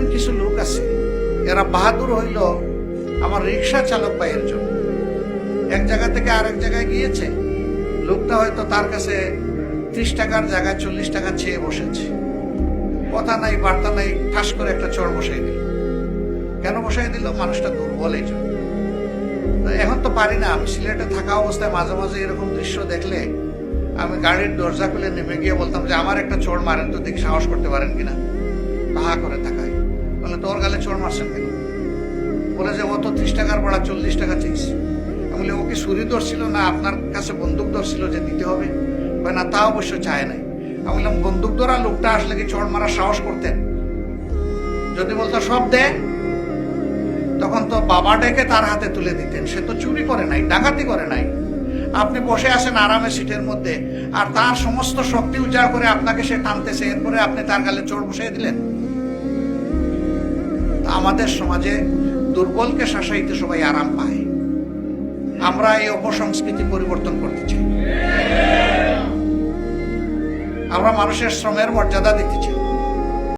দেখবেন কিছু লোক আছে। এরা বাহাদুর হইল আমার রিক্সা চালক ভাইয়ের জন্য। এক জায়গা থেকে আরেক জায়গায় গিয়েছে। লোকটা হয়তো তার কাছে ত্রিশ টাকার জায়গায় চল্লিশ টাকা চেয়ে বসেছে। কথা নাই, বার্তা নাই, ঠাস করে একটা চড় বসাই দিল। কেন বসাই দিল? মানুষটা দুর্বল এই জন্য। এখন তো পারি না, আমি সিলেটে থাকা অবস্থায় মাঝে মাঝে এরকম দৃশ্য দেখলে আমি গাড়ির দরজা খুলে নেমে গিয়ে বলতাম যে, আমার একটা চোর মারেন, তো দেখি সাহস করতে পারেন কিনা? তাহা করে বলে গালে মারছেন কেন বলে যে, ও তো ত্রিশ টাকার ভাড়া চল্লিশ টাকা চেয়েছে আমি বলি, ও কি ছুরি ধরছিল না আপনার কাছে বন্দুক ধরছিল যে দিতে হবে? কয়, না, তা অবশ্য চায় নাই। আমি বললাম, বন্দুক ধরা লোকটা আসলে কি চোর মারার সাহস করতেন? যদি বলতো, সব দে। তখন তো বাবা ডেকে তার হাতে তুলে দিতেন। সে তো চুরি করে নাই, ডাকাতি করে নাই। আপনি বসে আছেন আরামে সিটের মধ্যে, আর তার সমস্ত শক্তি উজাড় করে আপনাকে সে টানতেছে। এরপরে আপনি তার গালে চোর বসিয়ে দিলেন। আমাদের সমাজে দুর্বলকে শাসাইতে সবাই আরাম পায়। আমরা এই অপসংস্কৃতি পরিবর্তন করতে চাই। আমরা মানুষের শ্রমের মর্যাদা দিতে চাই।